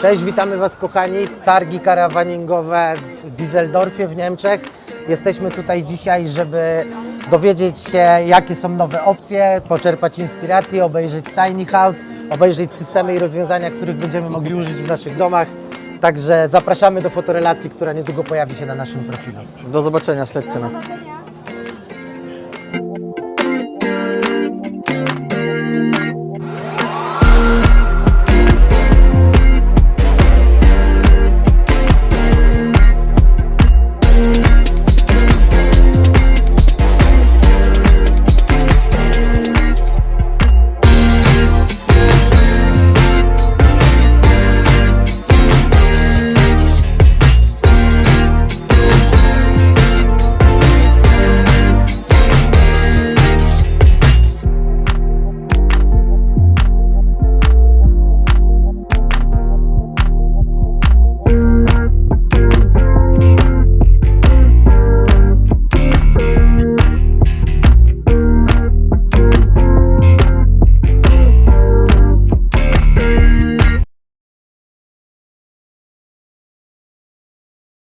Cześć, witamy Was kochani. Targi karawaningowe w Düsseldorfie w Niemczech. Jesteśmy tutaj dzisiaj, żeby dowiedzieć się, jakie są nowe opcje, poczerpać inspiracji, obejrzeć tiny house, obejrzeć systemy i rozwiązania, których będziemy mogli użyć w naszych domach. Także zapraszamy do fotorelacji, która niedługo pojawi się na naszym profilu. Do zobaczenia, śledźcie nas.